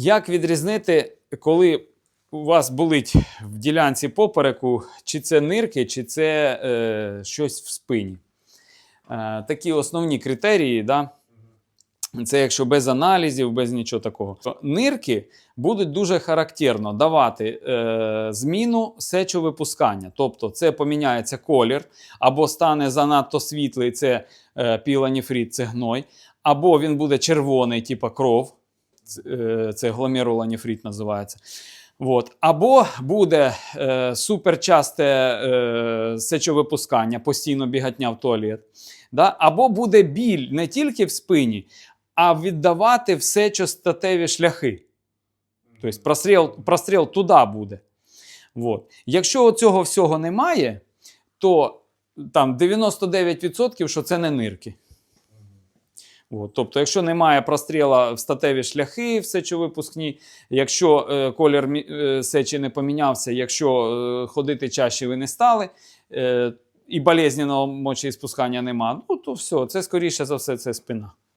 Як відрізнити, коли у вас болить в ділянці попереку, чи це нирки, чи це е, щось в спині? Е, такі основні критерії, да? це якщо без аналізів, без нічого такого. Нирки будуть дуже характерно давати е, зміну сечовипускання. Тобто це поміняється колір, або стане занадто світлий, це е, піланіфрит, це гной, або він буде червоний, типу кров, це, е, це гломерулоніфрит називається. От. Або буде е, суперчасте е, сечовипускання, постійно бігатня в туалет. Да? Або буде біль не тільки в спині, а віддавати в сечостатеві шляхи. Тобто простріл, простріл туди буде. От. Якщо цього всього немає, то там 99% що це не нирки. От, тобто, якщо немає простріла в статеві шляхи в сечовипускні, якщо е, колір е, сечі не помінявся, якщо е, ходити чаще ви не стали, е, і болезненного мочеіспускання нема, ну то все, це скоріше за все, це спина.